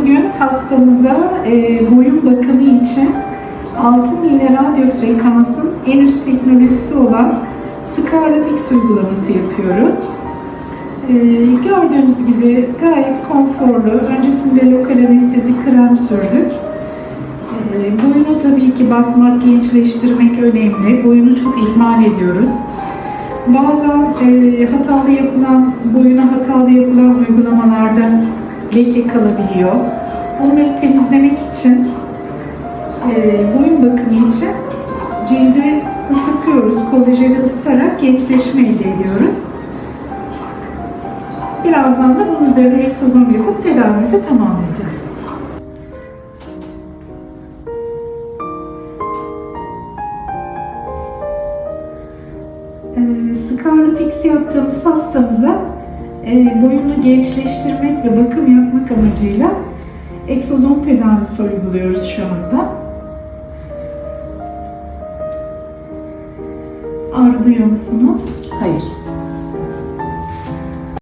Bugün hastamıza e, boyun bakımı için 6 iğne radyo frekansın en üst teknolojisi olan Scarlet uygulaması yapıyoruz. E, gördüğünüz gibi gayet konforlu. Öncesinde lokal anestezi krem sürdük. E, boyunu tabii ki bakmak, gençleştirmek önemli. Boyunu çok ihmal ediyoruz. Bazen e, hatalı yapılan, boyuna hatalı yapılan uygulamalarda leke kalabiliyor. Onları temizlemek için, e, boyun bakımı için cildi ısıtıyoruz. Kolajeni ısıtarak gençleşme elde ediyoruz. Birazdan da bunun üzerine egzozom yapıp tedavimizi tamamlayacağız. e, Scarlet X yaptığımız hastamıza e, boyunu gençleştirmek ve bakım yapmak amacıyla egzozom tedavisi uyguluyoruz şu anda. Ağrı duyuyor musunuz? Hayır.